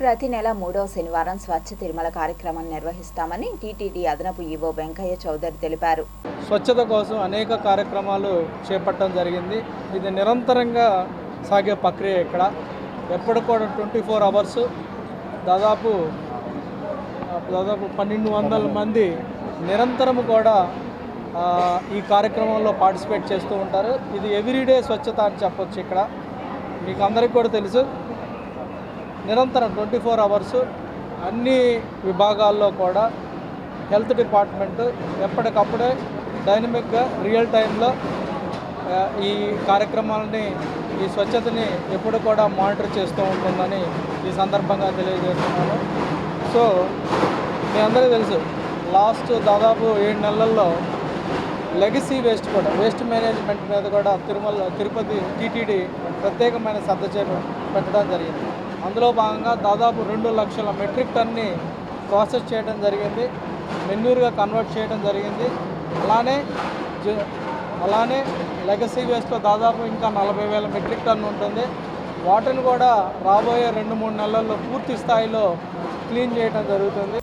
ప్రతి నెల మూడవ శనివారం స్వచ్ఛ తిరుమల కార్యక్రమం నిర్వహిస్తామని టీటీడీ అదనపు ఈవో వెంకయ్య చౌదరి తెలిపారు. స్వచ్ఛత కోసం అనేక కార్యక్రమాలు చేపట్టడం జరిగింది. ఇది నిరంతరంగా సాగే ప్రక్రియ ఇక్కడ. ఎప్పుడు కూడా ట్వంటీ ఫోర్ అవర్స్ దాదాపు దాదాపు పన్నెండు వందల మంది నిరంతరం కూడా ఈ కార్యక్రమంలో పార్టిసిపేట్ చేస్తూ ఉంటారు. ఇది ఎవ్రీడే స్వచ్ఛత అని చెప్పొచ్చు ఇక్కడ. మీకు అందరికీ కూడా తెలుసు. నిరంతరం ట్వంటీ ఫోర్ అవర్స్ అన్ని విభాగాల్లో కూడా హెల్త్ డిపార్ట్మెంట్ ఎప్పటికప్పుడే డైనమిక్గా రియల్ టైంలో ఈ కార్యక్రమాలని ఈ స్వచ్ఛతని ఎప్పుడు కూడా మానిటర్ చేస్తూ ఉంటుందని ఈ సందర్భంగా తెలియజేస్తున్నాను. సో మీ అందరికీ తెలుసు లాస్ట్ దాదాపు ఏడు నెలల్లో లెగసీ వేస్ట్ కూడా వేస్ట్ మేనేజ్మెంట్ మీద కూడా తిరుమల తిరుపతి టీటీడీ ప్రత్యేకమైన శ్రద్ధ చేప పెట్టడం జరిగింది. అందులో భాగంగా దాదాపు రెండు లక్షల మెట్రిక్ టన్ని ప్రాసెస్ చేయడం జరిగింది. మెన్యూర్గా కన్వర్ట్ చేయడం జరిగింది. అలానే జ- అలానే లెగసీ వేస్ట్లో దాదాపు ఇంకా నలభై వేల మెట్రిక్ టన్ ఉంటుంది. వాటర్ని కూడా రాబోయే రెండు మూడు నెలల్లో పూర్తి స్థాయిలో క్లీన్ చేయడం జరుగుతుంది.